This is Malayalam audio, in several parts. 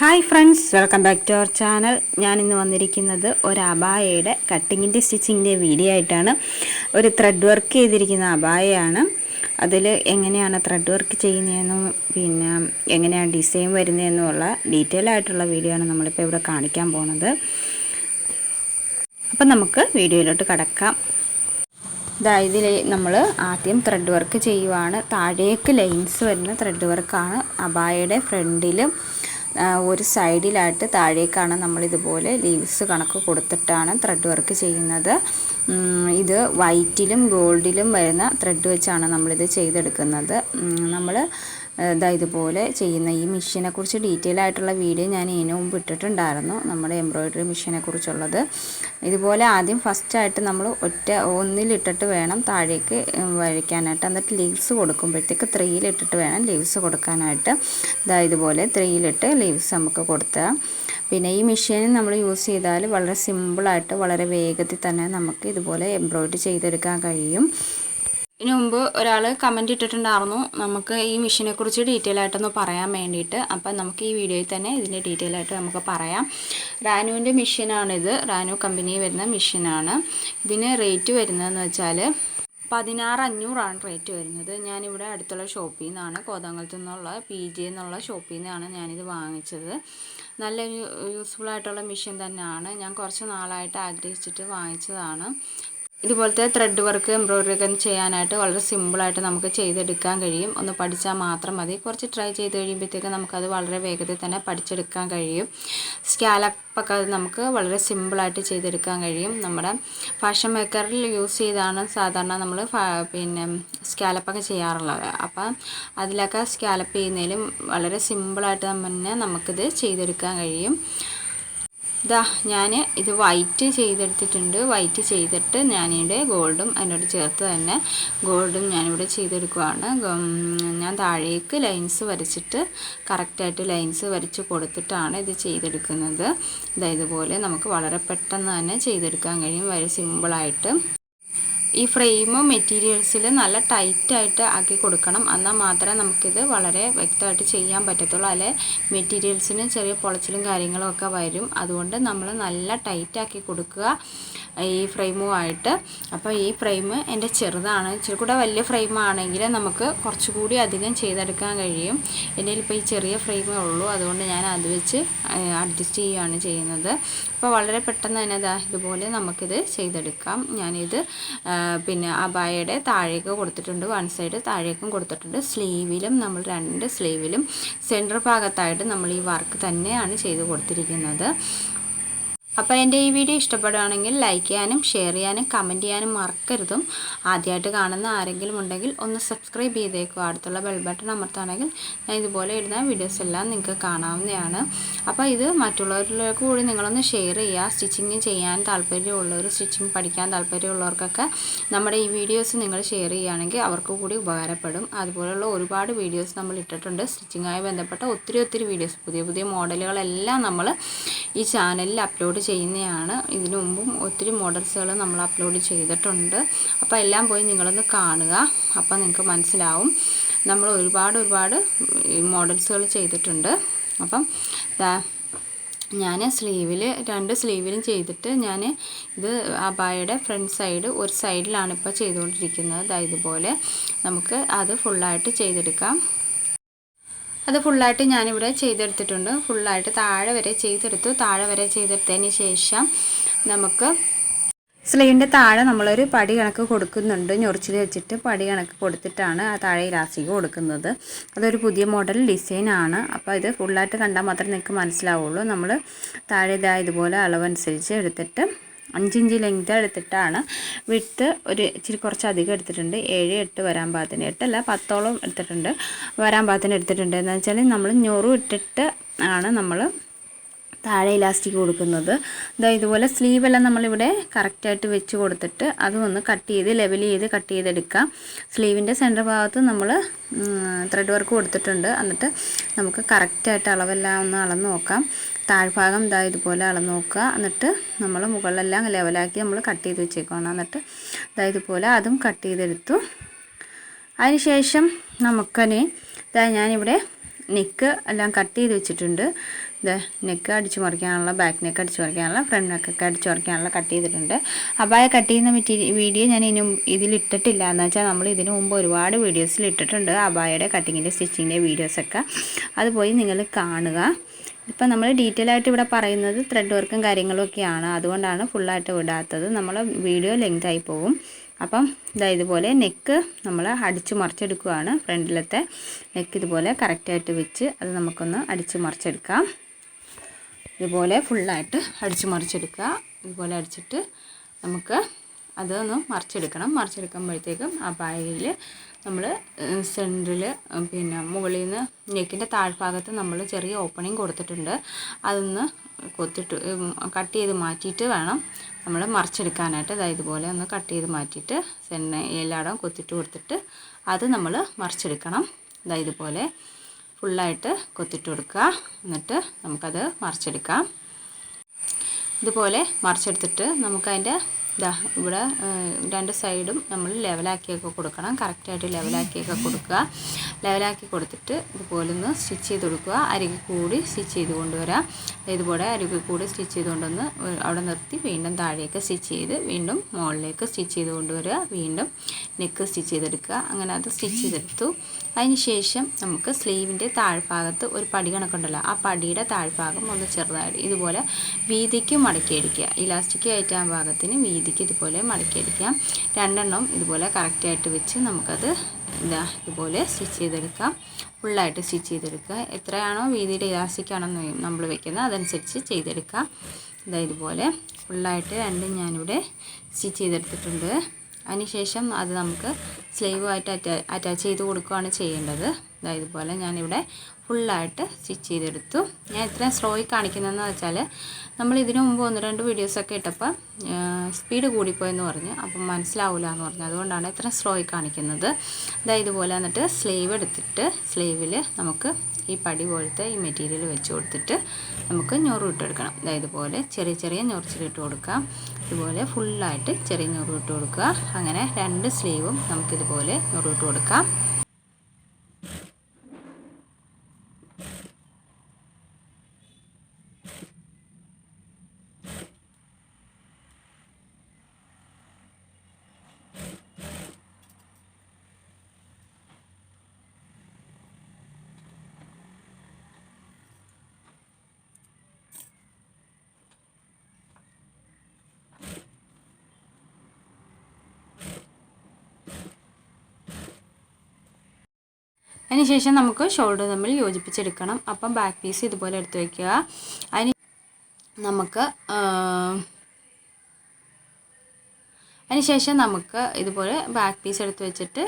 Hi friends welcome back to our channel. ഞാൻ ഇന്ന് വന്നിരിക്കുന്നത് ഒരു അബായയുടെ കട്ടിങ്ങിന്റെ സ്റ്റിച്ചിങ്ങിന്റെ വീഡിയോ ആയിട്ടാണ്. ഒരു ത്രെഡ് വർക്ക് ചെയ്തിരിക്കുന്ന അബായയാണ്. അതിൽ എങ്ങനെയാണ് ത്രെഡ് വർക്ക് ചെയ്യുന്നതെന്നും പിന്നെ എങ്ങനെയാണ് ഡിസൈൻ വരുന്നതെന്നുമുള്ള ഡീറ്റെയിൽ ആയിട്ടുള്ള വീഡിയോ ആണ് നമ്മളിപ്പോൾ ഇവിടെ കാണിക്കാൻ പോകുന്നത് അപ്പം നമുക്ക് വീഡിയോയിലോട്ട് കടക്കാം. ഇതിൽ നമ്മൾ ആദ്യം ത്രെഡ് വർക്ക് ചെയ്യുവാണ്. താഴേക്ക് ലൈൻസ് വരുന്ന ത്രെഡ് വർക്കാണ് അബായയുടെ ഫ്രണ്ടിലും ഒരു സൈഡിലായിട്ട് താഴേക്കാണ് നമ്മൾ ഇതുപോലെ ലീവ്സ് കണക്ക് കൊടുത്തിട്ടാണ് ത്രെഡ് വർക്ക് ചെയ്യുന്നത്. ഇത് വൈറ്റിലും ഗോൾഡിലും വരുന്ന ത്രെഡ് വെച്ചാണ് നമ്മളിത് ചെയ്തെടുക്കുന്നത്. നമ്മൾ ഇതാ ഇതുപോലെ ചെയ്യുന്ന ഈ മെഷീനെ കുറിച്ച് ഡീറ്റെയിൽ ആയിട്ടുള്ള വീഡിയോ ഞാൻ ഇതിനു മുമ്പ് ഇട്ടിട്ടുണ്ടായിരുന്നു. നമ്മുടെ എംബ്രോയിഡറി മെഷീനെ കുറിച്ചുള്ളത്. ഇതുപോലെ ആദ്യം ഫസ്റ്റായിട്ട് നമ്മൾ ഒറ്റ ഒന്നിലിട്ടിട്ട് വേണം താഴേക്ക് വരയ്ക്കാനായിട്ട്. എന്നിട്ട് ലീവ്സ് കൊടുക്കുമ്പോഴത്തേക്ക് ത്രീയിലിട്ടിട്ട് വേണം ലീവ്സ് കൊടുക്കാനായിട്ട്. ഇതാ ഇതുപോലെ ത്രീയിലിട്ട് ലീവ്സ് നമുക്ക് കൊടുത്താൽ പിന്നെ ഈ മെഷീൻ നമ്മൾ യൂസ് ചെയ്താൽ വളരെ സിമ്പിളായിട്ട് വളരെ വേഗത്തിൽ തന്നെ നമുക്ക് ഇതുപോലെ എംബ്രോയിഡറി ചെയ്തെടുക്കാൻ കഴിയും. ഇതിനു മുമ്പ് ഒരാൾ കമന്റ് ഇട്ടിട്ടുണ്ടായിരുന്നു. നമുക്ക് ഈ മെഷീനെ കുറിച്ച് ഡീറ്റെയിൽ ആയിട്ടൊന്ന് പറയാൻ വേണ്ടിയിട്ട്. അപ്പം നമുക്ക് ഈ വീഡിയോയിൽ തന്നെ ഇതിന്റെ ഡീറ്റെയിൽ ആയിട്ട് നമുക്ക് പറയാം. റാനുവിന്റെ മെഷീനാണിത് റാനു കമ്പനി വരുന്ന മെഷീനാണ് ഇതിന് റേറ്റ് വരുന്നതെന്ന് വെച്ചാൽ പതിനാറ് അഞ്ഞൂറാണ് റേറ്റ് വരുന്നത്. ഞാനിവിടെ അടുത്തുള്ള ഷോപ്പിൽ നിന്നാണ് കോതങ്കലത്തു നിന്നുള്ള പി ജി എന്നുള്ള ഷോപ്പിൽ നിന്നാണ് ഞാനിത് വാങ്ങിച്ചത്. നല്ല യൂസ്ഫുൾ ആയിട്ടുള്ള മെഷീൻ തന്നെയാണ്. ഞാൻ കുറച്ച് നാളായിട്ട് ആഗ്രഹിച്ചിട്ട് വാങ്ങിച്ചതാണ്. ഇതുപോലത്തെ ത്രെഡ് വർക്ക് എംബ്രോയിഡറി ഒക്കെ ചെയ്യാനായിട്ട് വളരെ സിമ്പിളായിട്ട് നമുക്ക് ചെയ്തെടുക്കാൻ കഴിയും. ഒന്ന് പഠിച്ചാൽ മാത്രം മതി. കുറച്ച് ട്രൈ ചെയ്ത് കഴിയുമ്പോഴത്തേക്ക് നമുക്കത് വളരെ വേഗത്തിൽ തന്നെ പഠിച്ചെടുക്കാൻ കഴിയും. സ്കാലപ്പൊക്കെ നമുക്ക് വളരെ സിമ്പിളായിട്ട് ചെയ്തെടുക്കാൻ കഴിയും. നമ്മുടെ ഫാഷൻ മേക്കറിൽ യൂസ് ചെയ്താണ് സാധാരണ നമ്മൾ പിന്നെ സ്കാലപ്പൊക്കെ ചെയ്യാറുള്ളത്. അപ്പം അതിലൊക്കെ സ്കാലപ്പ് ചെയ്യുന്നതിലും വളരെ സിമ്പിളായിട്ട് തന്നെ നമുക്കിത് ചെയ്തെടുക്കാൻ കഴിയും. ഇതാ ഞാൻ ഇത് വൈറ്റ് ചെയ്തെടുത്തിട്ടുണ്ട്. വൈറ്റ് ചെയ്തിട്ട് ഞാനിവിടെ ഗോൾഡും അതിനോട് ചേർത്ത് തന്നെ ഗോൾഡും ഞാനിവിടെ ചെയ്തെടുക്കുവാണ്. ഞാൻ താഴേക്ക് ലൈൻസ് വരച്ചിട്ട് കറക്റ്റായിട്ട് ലൈൻസ് വരച്ച് കൊടുത്തിട്ടാണ് ഇത് ചെയ്തെടുക്കുന്നത്. ഇതാ ഇതുപോലെ നമുക്ക് വളരെ പെട്ടെന്ന് തന്നെ ചെയ്തെടുക്കാൻ കഴിയും. വളരെ സിമ്പിളായിട്ട് ഈ ഫ്രെയിമും മെറ്റീരിയൽസിൽ നല്ല ടൈറ്റായിട്ട് ആക്കി കൊടുക്കണം. എന്നാൽ മാത്രമേ നമുക്കിത് വളരെ വ്യക്തമായിട്ട് ചെയ്യാൻ പറ്റത്തുള്ളൂ. അല്ലെ മെറ്റീരിയൽസിന് ചെറിയ പൊളച്ചിലും കാര്യങ്ങളും ഒക്കെ വരും. അതുകൊണ്ട് നമ്മൾ നല്ല ടൈറ്റാക്കി കൊടുക്കുക. ഈ ഫ്രെയിമുമായിട്ട്. അപ്പോൾ ഈ ഫ്രെയിം എന്റെ ചെറുതാണ്. ഇച്ചിരി കൂടെ വലിയ ഫ്രെയിം ആണെങ്കിൽ നമുക്ക് കുറച്ചുകൂടി അധികം ചെയ്തെടുക്കാൻ കഴിയും. എന്റെ ഇപ്പോൾ ഈ ചെറിയ ഫ്രെയിമേ ഉള്ളൂ. അതുകൊണ്ട് ഞാൻ അത് വെച്ച് അഡ്ജസ്റ്റ് ചെയ്യുകയാണ് ചെയ്യുന്നത്. അപ്പോൾ വളരെ പെട്ടെന്ന് തന്നെ ഇതാ ഇതുപോലെ നമുക്കിത് ചെയ്തെടുക്കാം. ഞാനിത് പിന്നെ അബായയുടെ താഴേക്ക് കൊടുത്തിട്ടുണ്ട്. വൺ സൈഡ് താഴേക്കും കൊടുത്തിട്ടുണ്ട്. സ്ലീവിലും നമ്മൾ രണ്ട് സ്ലീവിലും സെന്റർ ഭാഗത്തായിട്ട് നമ്മൾ ഈ വർക്ക് തന്നെയാണ് ചെയ്ത് കൊടുത്തിരിക്കുന്നത്. അപ്പോൾ എന്റെ ഈ വീഡിയോ ഇഷ്ടപ്പെടുകയാണെങ്കിൽ ലൈക്ക് ചെയ്യാനും ഷെയർ ചെയ്യാനും കമന്റ് ചെയ്യാനും മറക്കരുതും. ആദ്യമായിട്ട് കാണുന്ന ആരെങ്കിലും ഉണ്ടെങ്കിൽ ഒന്ന് സബ്സ്ക്രൈബ് ചെയ്തേക്കുക. അടുത്തുള്ള ബെൽ ബട്ടൺ അമർത്താണെങ്കിൽ ഞാൻ ഇതുപോലെ ഇടുന്ന വീഡിയോസ് എല്ലാം നിങ്ങൾക്ക് കാണാവുന്നതാണ്. അപ്പോൾ ഇത് മറ്റുള്ളവരിലേക്ക് കൂടി നിങ്ങളൊന്ന് ഷെയർ ചെയ്യുക. സ്റ്റിച്ചിങ് ചെയ്യാൻ താല്പര്യമുള്ളവർ സ്റ്റിച്ചിങ് പഠിക്കാൻ താല്പര്യമുള്ളവർക്കൊക്കെ നമ്മുടെ ഈ വീഡിയോസ് നിങ്ങൾ ഷെയർ ചെയ്യുകയാണെങ്കിൽ അവർക്ക് കൂടി ഉപകാരപ്പെടും. അതുപോലെയുള്ള ഒരുപാട് വീഡിയോസ് നമ്മൾ ഇട്ടിട്ടുണ്ട്. സ്റ്റിച്ചിങ്ങുമായി ബന്ധപ്പെട്ട ഒത്തിരി ഒത്തിരി വീഡിയോസ് പുതിയ പുതിയ മോഡലുകളെല്ലാം നമ്മൾ ഈ ചാനലിൽ അപ്ലോഡ് ചെയ്യുന്നതാണ് ഇതിനു മുമ്പും ഒത്തിരി മോഡൽസുകൾ നമ്മൾ അപ്ലോഡ് ചെയ്തിട്ടുണ്ട്. അപ്പോൾ എല്ലാം പോയി നിങ്ങളൊന്ന് കാണുക. അപ്പോൾ നിങ്ങൾക്ക് മനസ്സിലാവും. നമ്മൾ ഒരുപാട് ഒരുപാട് മോഡൽസുകൾ ചെയ്തിട്ടുണ്ട്. അപ്പം ഞാൻ സ്ലീവിൽ രണ്ട് സ്ലീവിലും ചെയ്തിട്ട് ഞാൻ ഇത് അബായയുടെ ഫ്രണ്ട് സൈഡ് ഒരു സൈഡിലാണ് ഇപ്പോൾ ചെയ്തുകൊണ്ടിരിക്കുന്നത്. ഇതുപോലെ നമുക്ക് അത് ഫുള്ളായിട്ട് ചെയ്തെടുക്കാം. അത് ഫുള്ളായിട്ട് ഞാനിവിടെ ചെയ്തെടുത്തിട്ടുണ്ട്. ഫുള്ളായിട്ട് താഴെ വരെ ചെയ്തെടുത്തു. താഴെ വരെ ചെയ്തെടുത്തതിന് ശേഷം നമുക്ക് സ്ലീവിന്റെ താഴെ നമ്മളൊരു പടി കണക്ക് കൊടുക്കുന്നുണ്ട്. ഞൊറിച്ചിൽ വെച്ചിട്ട് പടി കണക്ക് കൊടുത്തിട്ടാണ് ആ താഴെ ഇലാസ്റ്റിക് കൊടുക്കുന്നത്. അതൊരു പുതിയ മോഡൽ ഡിസൈനാണ് അപ്പോൾ ഇത് ഫുള്ളായിട്ട് കണ്ടാൽ മാത്രമേ നിങ്ങൾക്ക് മനസ്സിലാവുള്ളൂ. നമ്മൾ താഴെ ഇതാ ഇതുപോലെ അളവനുസരിച്ച് എടുത്തിട്ട് അഞ്ചിഞ്ച് ലെങ്ത് എടുത്തിട്ടാണ്. വിട്ട് ഒരു ഇച്ചിരി കുറച്ചധികം എടുത്തിട്ടുണ്ട്. ഏഴ് എട്ട് വരാൻ പാകത്തിന്. എട്ടല്ല പത്തോളം എടുത്തിട്ടുണ്ട്. വരാൻ പാകത്തിന് എടുത്തിട്ടുണ്ട്. എന്ന് വെച്ചാൽ നമ്മൾ ഞൊറു ഇട്ടിട്ട് ആണ് നമ്മൾ താഴെ ഇലാസ്റ്റിക് കൊടുക്കുന്നത്. ഇതാ ഇതുപോലെ സ്ലീവെല്ലാം നമ്മളിവിടെ കറക്റ്റായിട്ട് വെച്ച് കൊടുത്തിട്ട് അതും ഒന്ന് കട്ട് ചെയ്ത് ലെവൽ ചെയ്ത് കട്ട് ചെയ്തെടുക്കാം. സ്ലീവിന്റെ സെന്റർ ഭാഗത്ത് നമ്മൾ ത്രെഡ് വർക്ക് കൊടുത്തിട്ടുണ്ട്. എന്നിട്ട് നമുക്ക് കറക്റ്റായിട്ട് അളവെല്ലാം ഒന്ന് അളന്ന് നോക്കാം. താഴ്ഭാഗം ഇതാ ഇതുപോലെ അളന്ന് നോക്കുക. എന്നിട്ട് നമ്മൾ മുകളിലെല്ലാം ലെവലാക്കി നമ്മൾ കട്ട് ചെയ്ത് വെച്ചേക്കണം എന്നിട്ട് ഇതാ ഇതുപോലെ അതും കട്ട് ചെയ്തെടുത്തു. അതിനുശേഷം നമുക്കനെ ഇതാ ഞാനിവിടെ നെക്ക് എല്ലാം കട്ട് ചെയ്ത് വെച്ചിട്ടുണ്ട്. ഇത് നെക്ക് അടിച്ച് മറിക്കാനുള്ള ബാക്ക് നെക്ക് അടിച്ച് മറിക്കാനുള്ള ഫ്രണ്ട് നെക്കൊക്കെ അടിച്ച് മറിക്കാനുള്ള കട്ട് ചെയ്തിട്ടുണ്ട്. അപ്പോൾ ആ കട്ട് ചെയ്യുന്ന മെറ്റീരിയൽ വീഡിയോ ഞാൻ ഇനി ഇതിൽ ഇട്ടിട്ടില്ല എന്ന് വെച്ചാൽ നമ്മൾ ഇതിനു മുമ്പ് ഒരുപാട് വീഡിയോസിൽ ഇട്ടിട്ടുണ്ട്. അബായയുടെ കട്ടിങ്ങിന്റെ സ്റ്റിച്ചിങ്ങിന്റെ വീഡിയോസൊക്കെ അത് പോയി നിങ്ങൾ കാണുക. ഇപ്പം നമ്മൾ ഡീറ്റെയിൽ ആയിട്ട് ഇവിടെ പറയുന്നത് ത്രെഡ് വർക്കും കാര്യങ്ങളും ഒക്കെയാണ്. അതുകൊണ്ടാണ് ഫുള്ളായിട്ട് വിടാത്തത്. നമ്മൾ വീഡിയോ ലെങ്ത് ആയി പോകും അപ്പം ഇതാ ഇതുപോലെ നെക്ക് നമ്മൾ അടിച്ചു മറിച്ചെടുക്കുകയാണ് ഫ്രണ്ടിലത്തെ നെക്ക് ഇതുപോലെ കറക്റ്റായിട്ട് വെച്ച് അത് നമുക്കൊന്ന് അടിച്ച് മറിച്ചെടുക്കാം. ഇതുപോലെ ഫുള്ളായിട്ട് അടിച്ച് മറിച്ചെടുക്കുക. ഇതുപോലെ അടിച്ചിട്ട് നമുക്ക് അതൊന്ന് മറിച്ചെടുക്കണം. മറിച്ചെടുക്കുമ്പോഴത്തേക്കും ആ ബാഗിൽ നമ്മൾ സെന്ററിൽ പിന്നെ മുകളിൽ നിന്ന് നെക്കിന്റെ താഴ്ഭാഗത്ത് നമ്മൾ ചെറിയ ഓപ്പണിങ് കൊടുത്തിട്ടുണ്ട്. അതൊന്ന് കൊത്തിട്ട് കട്ട് ചെയ്ത് മാറ്റിയിട്ട് വേണം നമ്മൾ മറിച്ചെടുക്കാനായിട്ട്. അതായത് ഇതുപോലെ ഒന്ന് കട്ട് ചെയ്ത് മാറ്റിയിട്ട് സെന്നെ എല്ലായിടം കൊത്തിട്ട് കൊടുത്തിട്ട് അത് നമ്മൾ മറിച്ചെടുക്കണം. അതായത് ഇതുപോലെ ഫുള്ളായിട്ട് കൊത്തിട്ട് കൊടുക്കുക. എന്നിട്ട് നമുക്കത് മറിച്ചെടുക്കാം. ഇതുപോലെ മറിച്ചെടുത്തിട്ട് നമുക്കതിന്റെ ഇതാ ഇവിടെ രണ്ട് സൈഡും നമ്മൾ ലെവലാക്കിയൊക്കെ കൊടുക്കണം. കറക്റ്റായിട്ട് ലെവലാക്കിയൊക്കെ കൊടുക്കുക. ലെവലാക്കി കൊടുത്തിട്ട് ഇതുപോലെ ഒന്ന് സ്റ്റിച്ച് ചെയ്ത് കൊടുക്കുക. അരികിൽ കൂടി സ്റ്റിച്ച് ചെയ്ത് കൊണ്ടുവരാം. ഇതുപോലെ അരികിൽ കൂടി സ്റ്റിച്ച് ചെയ്ത് കൊണ്ടുവന്ന് അവിടെ നിർത്തി വീണ്ടും താഴേക്ക് സ്റ്റിച്ച് ചെയ്ത് വീണ്ടും മുകളിലേക്ക് സ്റ്റിച്ച് ചെയ്ത് കൊണ്ടുവരിക. വീണ്ടും നെക്ക് സ്റ്റിച്ച് ചെയ്തെടുക്കുക. അങ്ങനെ അത് സ്റ്റിച്ച് ചെയ്തെടുത്തു. അതിന് ശേഷം നമുക്ക് സ്ലീവിന്റെ താഴ്ഭാഗത്ത് ഒരു പടി കണക്കുണ്ടല്ലോ. ആ പടിയുടെ താഴ്ഭാഗം ഒന്ന് ചെറുതായിട്ട് ഇതുപോലെ വീതിക്ക് മടക്കിയടിക്കുക. ഇലാസ്റ്റിക് കയറ്റാൻ ഭാഗത്തിന് വീതിക്ക് ഇതുപോലെ മടക്കിയടിക്കാം രണ്ടെണ്ണം ഇതുപോലെ കറക്റ്റായിട്ട് വെച്ച് നമുക്കത് ഇതാ ഇതുപോലെ സ്റ്റിച്ച് ചെയ്തെടുക്കാം ഫുള്ളായിട്ട് സ്റ്റിച്ച് ചെയ്തെടുക്കുക. എത്രയാണോ വീതിയുടെ ഇലാസ്റ്റിക് ആണെന്ന് നമ്മൾ വെക്കുന്നത് അതനുസരിച്ച് ചെയ്തെടുക്കുക. ഇതാ ഇതുപോലെ ഫുള്ളായിട്ട് രണ്ടും ഞാനിവിടെ സ്റ്റിച്ച് ചെയ്തെടുത്തിട്ടുണ്ട്. അതിനുശേഷം അത് നമുക്ക് സ്ലീവുമായിട്ട് അറ്റാ അറ്റാച്ച് ചെയ്ത് കൊടുക്കുകയാണ് ചെയ്യേണ്ടത്. അതായത് ഇതുപോലെ ഞാനിവിടെ ഫുള്ളായിട്ട് സ്റ്റിച്ച് ചെയ്തെടുത്തു. ഞാൻ ഇത്രയും സ്ലോയിൽ കാണിക്കുന്നതെന്ന് വെച്ചാൽ നമ്മൾ ഇതിനു മുമ്പ് ഒന്ന് രണ്ട് വീഡിയോസൊക്കെ ഇട്ടപ്പോൾ സ്പീഡ് കൂടിപ്പോയെന്ന് പറഞ്ഞ്. അപ്പം മനസ്സിലാവില്ല എന്ന് പറഞ്ഞു. അതുകൊണ്ടാണ് ഇത്രയും സ്ലോയിൽ കാണിക്കുന്നത്. അതായത് ഇതുപോലെ എന്നിട്ട് സ്ലീവ് എടുത്തിട്ട് സ്ലീവിൽ നമുക്ക് ഈ പടി പോലത്തെ ഈ മെറ്റീരിയൽ വെച്ച് കൊടുത്തിട്ട് നമുക്ക് ഞൊറു ഇട്ടെടുക്കണം അതായത് ഇതുപോലെ ചെറിയ ചെറിയ ഞൊറിച്ചിലിട്ട് കൊടുക്കാം. ഇതുപോലെ ഫുള്ളായിട്ട് ചെറിയ ഞൊറു ഇട്ട് കൊടുക്കുക. അങ്ങനെ രണ്ട് സ്ലീവും നമുക്കിതുപോലെ ഞൊറു ഇട്ട് കൊടുക്കാം. അതിനുശേഷം നമുക്ക് ഷോൾഡർ തമ്മിൽ യോജിപ്പിച്ചെടുക്കണം. അപ്പം ബാക്ക് പീസ് ഇതുപോലെ എടുത്ത് വയ്ക്കുക അതിന് നമുക്ക് അതിനുശേഷം നമുക്ക് ഇതുപോലെ ബാക്ക് പീസ് എടുത്ത് വെച്ചിട്ട്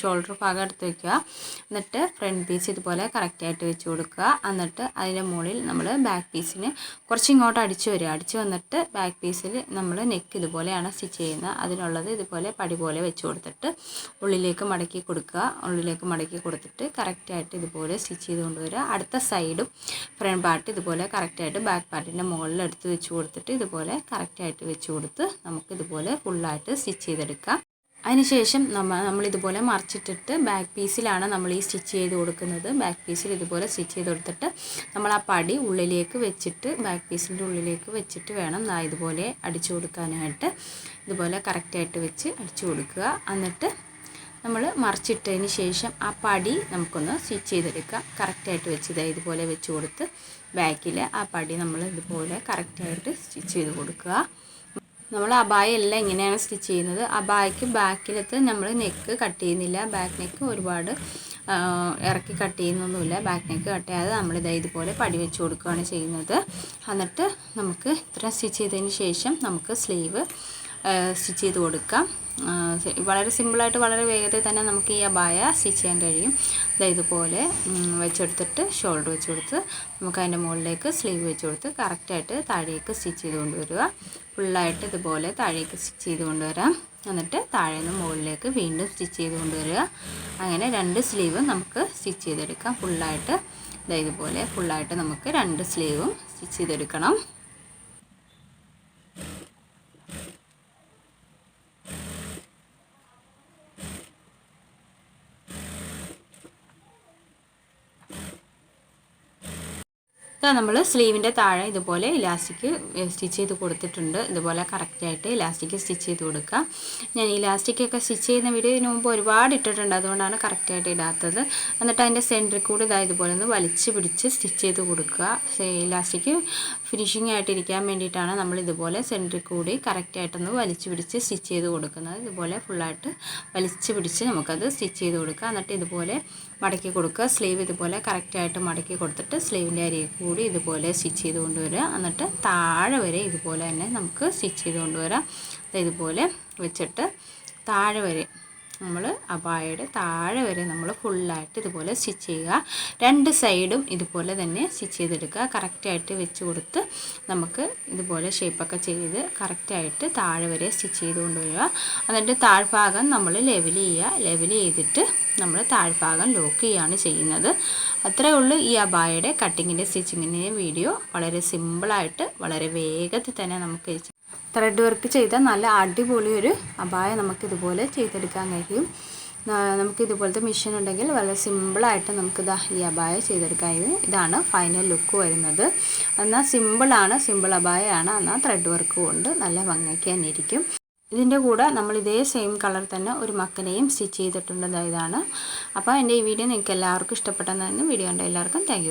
ഷോൾഡർ ഭാഗം എടുത്ത് വെക്കുക. എന്നിട്ട് ഫ്രണ്ട് പീസ് ഇതുപോലെ കറക്റ്റായിട്ട് വെച്ച് കൊടുക്കുക. എന്നിട്ട് അതിന്റെ മുകളിൽ നമ്മൾ ബാക്ക് പീസിന് കുറച്ച് ഇങ്ങോട്ട് അടിച്ച് വരിക. അടിച്ച് വന്നിട്ട് ബാക്ക് പീസിൽ നമ്മൾ നെക്ക് ഇതുപോലെയാണ് സ്റ്റിച്ച് ചെയ്യുന്നത്. അതിനുള്ളത് ഇതുപോലെ പടി പോലെ വെച്ച് കൊടുത്തിട്ട് ഉള്ളിലേക്ക് മടക്കി കൊടുക്കുക. ഉള്ളിലേക്ക് മടക്കി കൊടുത്തിട്ട് കറക്റ്റായിട്ട് ഇതുപോലെ സ്റ്റിച്ച് ചെയ്ത് കൊണ്ടുവരിക അടുത്ത സൈഡും ഫ്രണ്ട് പാർട്ട് ഇതുപോലെ കറക്റ്റായിട്ട് ബാക്ക് പാർട്ടിന്റെ മുകളിൽ എടുത്ത് വെച്ച് കൊടുത്തിട്ട് ഇതുപോലെ കറക്റ്റായിട്ട് വെച്ച് കൊടുത്ത് നമുക്ക് ഇതുപോലെ ഫുള്ളായിട്ട് സ്റ്റിച്ച് ചെയ്തെടുക്കാം. അതിനുശേഷം നമ്മൾ നമ്മളിതുപോലെ മറിച്ചിട്ടിട്ട് ബാക്ക് പീസിലാണ് നമ്മൾ ഈ സ്റ്റിച്ച് ചെയ്ത് കൊടുക്കുന്നത്. ബാക്ക് പീസിൽ ഇതുപോലെ സ്റ്റിച്ച് ചെയ്ത് കൊടുത്തിട്ട് നമ്മൾ ആ പടി ഉള്ളിലേക്ക് വെച്ചിട്ട് ബാക്ക് പീസിന്റെ ഉള്ളിലേക്ക് വെച്ചിട്ട് വേണം ഇതുപോലെ അടിച്ചു കൊടുക്കാനായിട്ട്. ഇതുപോലെ കറക്റ്റായിട്ട് വെച്ച് അടിച്ചു കൊടുക്കുക. എന്നിട്ട് നമ്മൾ മറിച്ചിട്ടതിന് ശേഷം ആ പടി നമുക്കൊന്ന് സ്റ്റിച്ച് ചെയ്തെടുക്കാം കറക്റ്റായിട്ട് വെച്ച് ഇതാ ഇതുപോലെ വെച്ച് കൊടുത്ത് ബാക്കിൽ ആ പടി നമ്മൾ ഇതുപോലെ കറക്റ്റായിട്ട് സ്റ്റിച്ച് ചെയ്ത് കൊടുക്കുക. നമ്മൾ അബായ എല്ലാം ഇങ്ങനെയാണ് സ്റ്റിച്ച് ചെയ്യുന്നത്. അബായക്ക് ബാക്കിലത്തെ നമ്മൾ നെക്ക് കട്ട് ചെയ്യുന്നില്ല. ബാക്ക് നെക്ക് ഒരുപാട് ഇറക്കി കട്ട് ചെയ്യുന്നൊന്നുമില്ല. ബാക്ക് നെക്ക് കട്ട് ചെയ്യാതെ നമ്മളിത് ഇതുപോലെ പടി വെച്ച് കൊടുക്കുകയാണ് ചെയ്യുന്നത്. എന്നിട്ട് നമുക്ക് ഇത്ര സ്റ്റിച്ച് ചെയ്തതിന് ശേഷം നമുക്ക് സ്ലീവ് സ്റ്റിച്ച് ചെയ്ത് കൊടുക്കാം. വളരെ സിമ്പിളായിട്ട് വളരെ വേഗത്തിൽ തന്നെ നമുക്ക് ഈ അബായ സ്റ്റിച്ച് ചെയ്യാൻ കഴിയും. അതായത് ഇതുപോലെ വെച്ചെടുത്തിട്ട് ഷോൾഡർ വെച്ച് കൊടുത്ത് നമുക്ക് അതിന്റെ മുകളിലേക്ക് സ്ലീവ് വെച്ച് കൊടുത്ത് കറക്റ്റായിട്ട് താഴേക്ക് സ്റ്റിച്ച് ചെയ്ത് കൊണ്ടുവരിക. ഫുള്ളായിട്ട് ഇതുപോലെ താഴേക്ക് സ്റ്റിച്ച് ചെയ്ത് കൊണ്ടുവരാം. എന്നിട്ട് താഴെ നിന്ന് മുകളിലേക്ക് വീണ്ടും സ്റ്റിച്ച് ചെയ്ത് കൊണ്ടുവരിക. അങ്ങനെ രണ്ട് സ്ലീവ് നമുക്ക് സ്റ്റിച്ച് ചെയ്തെടുക്കാം. ഫുള്ളായിട്ട് ഇതായതുപോലെ ഫുള്ളായിട്ട് നമുക്ക് രണ്ട് സ്ലീവും സ്റ്റിച്ച് ചെയ്തെടുക്കണം. ഇതാ നമ്മൾ സ്ലീവിന്റെ താഴെ ഇതുപോലെ ഇലാസ്റ്റിക് സ്റ്റിച്ച് ചെയ്ത് കൊടുത്തിട്ടുണ്ട്. ഇതുപോലെ കറക്റ്റായിട്ട് ഇലാസ്റ്റിക് സ്റ്റിച്ച് ചെയ്ത് കൊടുക്കുക ഞാൻ ഇലാസ്റ്റിക്കൊക്കെ സ്റ്റിച്ച് ചെയ്യുന്ന വീഡിയോ ഇതിന് മുമ്പ് ഒരുപാട് ഇട്ടിട്ടുണ്ട്. അതുകൊണ്ടാണ് കറക്റ്റായിട്ട് ഇടാത്തത്. എന്നിട്ട് അതിന്റെ സെന്ററിൽ കൂടി ഇതാ ഇതുപോലെ ഒന്ന് വലിച്ച് പിടിച്ച് സ്റ്റിച്ച് ചെയ്ത് കൊടുക്കുക. ഇലാസ്റ്റിക് ഫിനിഷിംഗ് ആയിട്ടിരിക്കാൻ വേണ്ടിയിട്ടാണ് നമ്മൾ ഇതുപോലെ സെന്ററിൽ കൂടി കറക്റ്റായിട്ടൊന്ന് വലിച്ച് പിടിച്ച് സ്റ്റിച്ച് ചെയ്ത് കൊടുക്കുന്നത്. ഇതുപോലെ ഫുള്ളായിട്ട് വലിച്ച് പിടിച്ച് നമുക്കത് സ്റ്റിച്ച് ചെയ്ത് കൊടുക്കുക എന്നിട്ട് ഇതുപോലെ മടക്കി കൊടുക്കുക. സ്ലീവ് ഇതുപോലെ കറക്റ്റായിട്ട് മടക്കി കൊടുത്തിട്ട് സ്ലീവിന്റെ അരിയിൽ കൂടി ഇതുപോലെ സ്റ്റിച്ച് ചെയ്ത് കൊണ്ടുവരിക. എന്നിട്ട് താഴെ വരെ ഇതുപോലെ തന്നെ നമുക്ക് സ്റ്റിച്ച് ചെയ്ത് കൊണ്ടുവരാം. ഇതുപോലെ വെച്ചിട്ട് താഴെ വരെ നമ്മൾ അബായയുടെ താഴെ വരെ നമ്മൾ ഫുള്ളായിട്ട് ഇതുപോലെ സ്റ്റിച്ച് ചെയ്യുക. രണ്ട് സൈഡും ഇതുപോലെ തന്നെ സ്റ്റിച്ച് ചെയ്തെടുക്കുക. കറക്റ്റായിട്ട് വെച്ച് കൊടുത്ത് നമുക്ക് ഇതുപോലെ ഷേപ്പൊക്കെ ചെയ്ത് കറക്റ്റായിട്ട് താഴെ വരെ സ്റ്റിച്ച് ചെയ്ത് കൊണ്ടുവരിക എന്നിട്ട് താഴ്ഭാഗം നമ്മൾ ലെവൽ ചെയ്യുക. ലെവൽ ചെയ്തിട്ട് നമ്മൾ താഴ്ഭാഗം ലോക്ക് ചെയ്യുകയാണ് ചെയ്യുന്നത്. അത്രേ ഉള്ളൂ ഈ അബായയുടെ കട്ടിങ്ങിന്റെ സ്റ്റിച്ചിങ്ങിന്റെ വീഡിയോ വളരെ സിമ്പിളായിട്ട് വളരെ വേഗത്തിൽ തന്നെ നമുക്ക് ത്രെഡ് വർക്ക് ചെയ്ത നല്ല അടിപൊളി ഒരു അബായ നമുക്കിതുപോലെ ചെയ്തെടുക്കാൻ കഴിയും. നമുക്ക് ഇതുപോലത്തെ മെഷീൻ ഉണ്ടെങ്കിൽ വളരെ സിമ്പിളായിട്ട് നമുക്കിത് ഈ അബായ ചെയ്തെടുക്കാൻ കഴിയും. ഇതാണ് ഫൈനൽ ലുക്ക് വരുന്നത്. എന്നാൽ സിമ്പിളാണ് സിമ്പിൾ അബായയാണ് എന്നാൽ ത്രെഡ് വർക്ക് കൊണ്ട് നല്ല ഭംഗിക്ക് തന്നെ ഇരിക്കും. ഇതിന്റെ കൂടെ നമ്മൾ ഇതേ സെയിം കളർ തന്നെ ഒരു മക്കനെയും സ്റ്റിച്ച് ചെയ്തിട്ടുണ്ട്. ഇതാണ്. അപ്പോൾ എന്റെ ഈ വീഡിയോ നിങ്ങൾക്ക് എല്ലാവർക്കും ഇഷ്ടപ്പെട്ടെന്നു വീഡിയോ ഉണ്ട് എല്ലാവർക്കും താങ്ക്